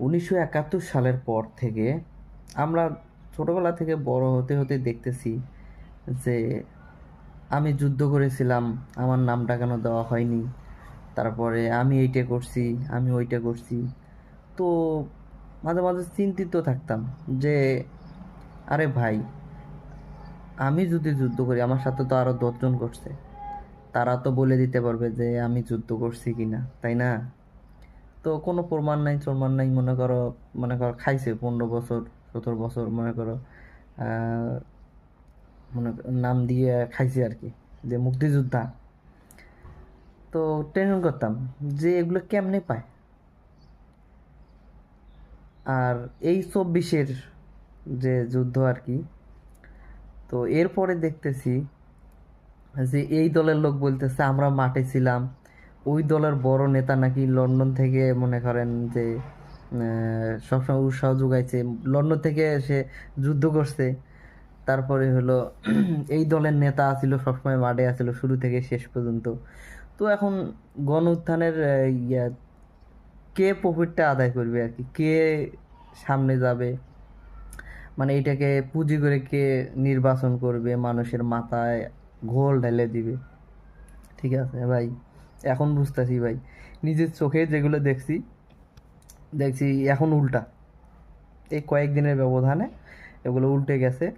উনিশশো একাত্তর সালের পর থেকে আমরা ছোটোবেলা থেকে বড় হতে হতে দেখতেছি যে আমি যুদ্ধ করেছিলাম, আমার নামটা কেন দেওয়া হয়নি, তারপরে আমি এইটা করছি, আমি ওইটা করছি। তো মাঝে মাঝে চিন্তিত থাকতাম যে, আরে ভাই, আমি যদি যুদ্ধ করি, আমার সাথে তো আরও দশজন করছে। তারা তো বলে দিতে পারবে যে আমি যুদ্ধ করছি কি না তাই না? তো কোনো প্রমাণ নাই প্রমাণ নাই, মনে করো মনে করো খাইছে পনেরো বছর, সতেরো বছর, মনে করো মনে নাম দিয়ে খাইছে আর কি, যে মুক্তিযোদ্ধা। তো টেনশন করতাম, যে এগুলো কেমনে পায়? আর এই চব্বিশের যে যুদ্ধ আর কি, তো এরপরে দেখতেছি যে এই দলের লোক বলতেছে, আমরা মাঠে ছিলাম ওই দলের বড় নেতা নাকি লন্ডন থেকে মনে করেন যে সবসময় উৎসাহ যোগাইছে। লন্ডন থেকে সে যুদ্ধ করছে। তারপরে হলো, এই দলের নেতা ছিল সবসময় মাঠে আছিল, শুরু থেকে শেষ পর্যন্ত। তো এখন গণ উত্থানের ইয়া, কে প্রফিটটা আদায় করবে আর কি? কে সামনে যাবে? মানে এটাকে পুঁজি করে কে নির্বাচন করবে? মানুষের মাথায় ঘোল ঢেলে দিবে। ঠিক আছে ভাই? এখন বুঝতেছি ভাই। নিজের চোখে যেগুলো দেখছি দেখছি এখন উল্টা। এই কয়েকদিনের ব্যবধানে এগুলো উল্টে গেছে।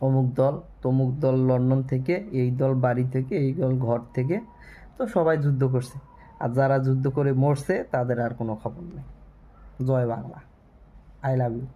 অমুক দল, তমুক দল লন্ডন থেকে, এই দল বাড়ি থেকে, এই দল ঘর থেকে, তো সবাই যুদ্ধ করছে। আর যারা যুদ্ধ করে মরছে, তাদের আর কোনো খবর নেই। জয় বাংলা। I love you.